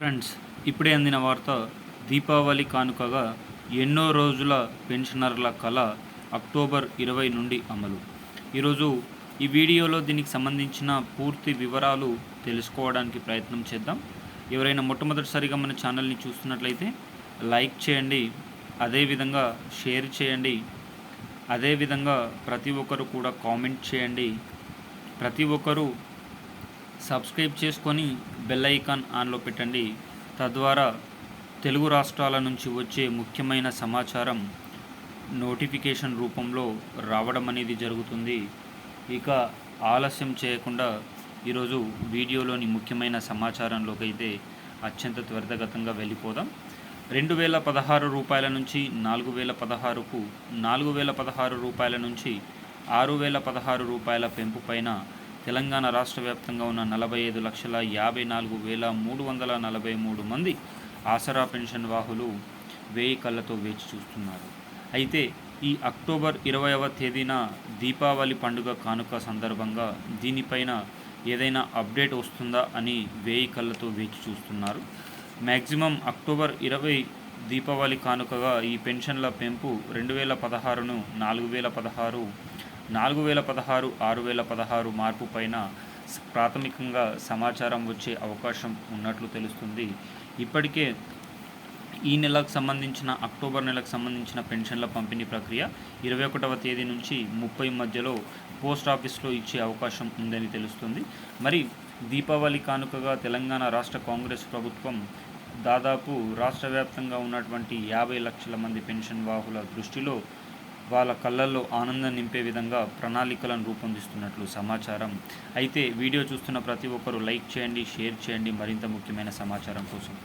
Friends ఇప్పుడే అందిన వార్త దీపావళి కానుకగా ఎన్నో రోజుల పెన్షనర్ల కళ అక్టోబర్ ఇరవై నుండి అమలు. ఈరోజు ఈ వీడియోలో దీనికి సంబంధించిన పూర్తి వివరాలు తెలుసుకోవడానికి ప్రయత్నం చేద్దాం. ఎవరైనా మొట్టమొదటిసారిగా మన ఛానల్ని చూస్తున్నట్లయితే లైక్ చేయండి అదేవిధంగా షేర్ చేయండి అదేవిధంగా ప్రతి ఒక్కరు కూడా కామెంట్ చేయండి. ప్రతి ఒక్కరూ సబ్స్క్రైబ్ చేసుకొని బెల్ ఐకాన్ ఆన్లో పెట్టండి. తద్వారా తెలుగు రాష్ట్రాల నుంచి వచ్చే ముఖ్యమైన సమాచారం నోటిఫికేషన్ రూపంలో రావడం అనేది జరుగుతుంది. ఇక ఆలస్యం చేయకుండా ఈరోజు వీడియోలోని ముఖ్యమైన సమాచారంలోకి అయితే అత్యంత త్వరితగతంగా వెళ్ళిపోదాం. రెండు వేల పదహారు రూపాయల నుంచి నాలుగు వేల పదహారుకు నాలుగు వేల పదహారు రూపాయల నుంచి ఆరు వేల పదహారు రూపాయల పెంపు పైన తెలంగాణ రాష్ట్ర వ్యాప్తంగా ఉన్న నలభై ఐదు లక్షల యాభై నాలుగు వేల మూడు వందల నలభై మూడు మంది ఆసరా పెన్షన్ వాహులు వేయి కళ్ళతో వేచి చూస్తున్నారు. అయితే ఈ అక్టోబర్ ఇరవైవ తేదీన దీపావళి పండుగ కానుక సందర్భంగా దీనిపైన ఏదైనా అప్డేట్ వస్తుందా అని వేయి కళ్ళతో వేచి చూస్తున్నారు. మ్యాక్సిమం అక్టోబర్ ఇరవై దీపావళి కానుకగా ఈ పెన్షన్ల పెంపు రెండు వేల పదహారును నాలుగు వేల పదహారు నాలుగు వేల పదహారు ఆరు వేల పదహారు మార్పు పైన ప్రాథమికంగా సమాచారం వచ్చే అవకాశం ఉన్నట్లు తెలుస్తుంది. ఇప్పటికే ఈ నెలకు సంబంధించిన అక్టోబర్ నెలకు సంబంధించిన పెన్షన్ల పంపిణీ ప్రక్రియ ఇరవై ఒకటవ తేదీ నుంచి ముప్పై మధ్యలో పోస్ట్ ఆఫీస్లో ఇచ్చే అవకాశం ఉందని తెలుస్తుంది. మరి దీపావళి కానుకగా తెలంగాణ రాష్ట్ర కాంగ్రెస్ ప్రభుత్వం దాదాపు రాష్ట్ర వ్యాప్తంగా ఉన్నటువంటి యాభై లక్షల మంది పెన్షన్ వాహుల దృష్టిలో వాళ్ళ కళ్ళల్లో ఆనందం నింపే విధంగా ప్రణాళికలను రూపొందిస్తున్నట్లు సమాచారం. అయితే వీడియో చూస్తున్న ప్రతి ఒక్కరూ లైక్ చేయండి షేర్ చేయండి. మరింత ముఖ్యమైన సమాచారం కోసం